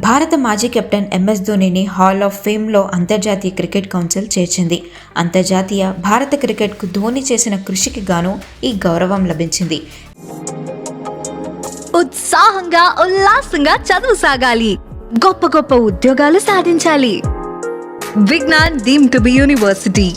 భారత మాజీ captain MS ధోనిని హాల్ ఆఫ్ ఫేమ్లో అంతర్జాతీయ క్రికెట్ కౌన్సిల్ చేర్చింది. అంతర్జాతీయ భారత క్రికెట్కు ధోని చేసిన కృషికి గాను ఈ గౌరవం లభించింది. ఉత్సాహంగా ఉల్లాసంగా చదువు సాగాలి. గొప్ప గొప్ప ఉద్యోగాలు సాధించాలి. Vignan deem to be university.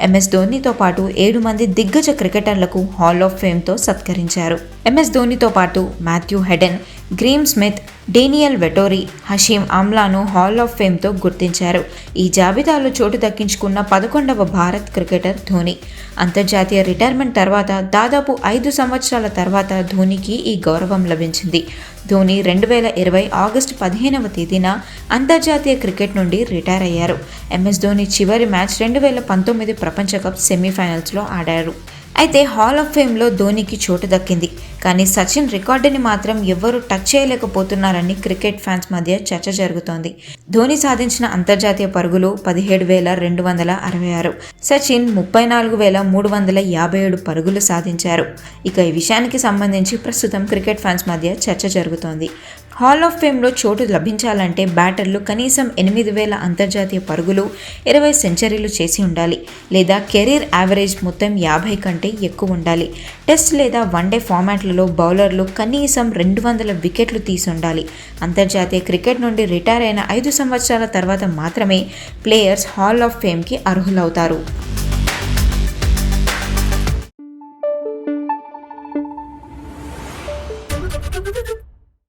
M S ధోనీతో పాటు ఏడు మంది దిగ్గజ క్రికెటర్లకు హాల్ ఆఫ్ ఫేమ్తో సత్కరించారు. ఎంఎస్ ధోనీతో పాటు Matthew Hayden Graeme Smith Daniel Vettori Hashim ఆమ్లాను hall of ఫేమ్తో గుర్తించారు. ఈ జాబితాలో చోటు దక్కించుకున్న పదకొండవ భారత్ క్రికెటర్ ధోని. అంతర్జాతీయ రిటైర్మెంట్ తర్వాత దాదాపు ఐదు సంవత్సరాల తర్వాత ధోనికి ఈ గౌరవం లభించింది. ధోని రెండు వేల ఇరవై ఆగస్టు పదిహేనవ తేదీన అంతర్జాతీయ క్రికెట్ నుండి రిటైర్ అయ్యారు. ఎంఎస్ ధోని చివరి మ్యాచ్ రెండు వేల పంతొమ్మిది ప్రపంచ కప్ సెమీఫైనల్స్లో ఆడారు. అయితే హాల్ ఆఫ్ ఫేమ్లో ధోనికి చోటు దక్కింది. కానీ సచిన్ రికార్డుని మాత్రం ఎవ్వరూ టచ్ చేయలేకపోతున్నారని క్రికెట్ ఫ్యాన్స్ మధ్య చర్చ జరుగుతోంది. ధోని సాధించిన అంతర్జాతీయ పరుగులు పదిహేడు వేల రెండు వందల అరవై ఆరు. సచిన్ ముప్పై నాలుగు వేల మూడు వందల యాభై ఏడు పరుగులు సాధించారు. ఇక ఈ విషయానికి సంబంధించి ప్రస్తుతం క్రికెట్ ఫ్యాన్స్ మధ్య చర్చ జరుగుతోంది. హాల్ ఆఫ్ ఫేమ్లో చోటు లభించాలంటే బ్యాటర్లు కనీసం ఎనిమిది వేల అంతర్జాతీయ పరుగులు ఇరవై సెంచరీలు చేసి ఉండాలి లేదా కెరీర్ యావరేజ్ మొత్తం యాభై కంటే ఎక్కువ ఉండాలి టెస్ట్ లేదా వన్డే ఫార్మాట్లలో బౌలర్లు కనీసం రెండు వందల వికెట్లు తీసి ఉండాలి అంతర్జాతీయ క్రికెట్ నుండి రిటైర్ అయిన ఐదు సంవత్సరాల తర్వాత మాత్రమే ప్లేయర్స్ హాల్ ఆఫ్ ఫేమ్కి అర్హులవుతారు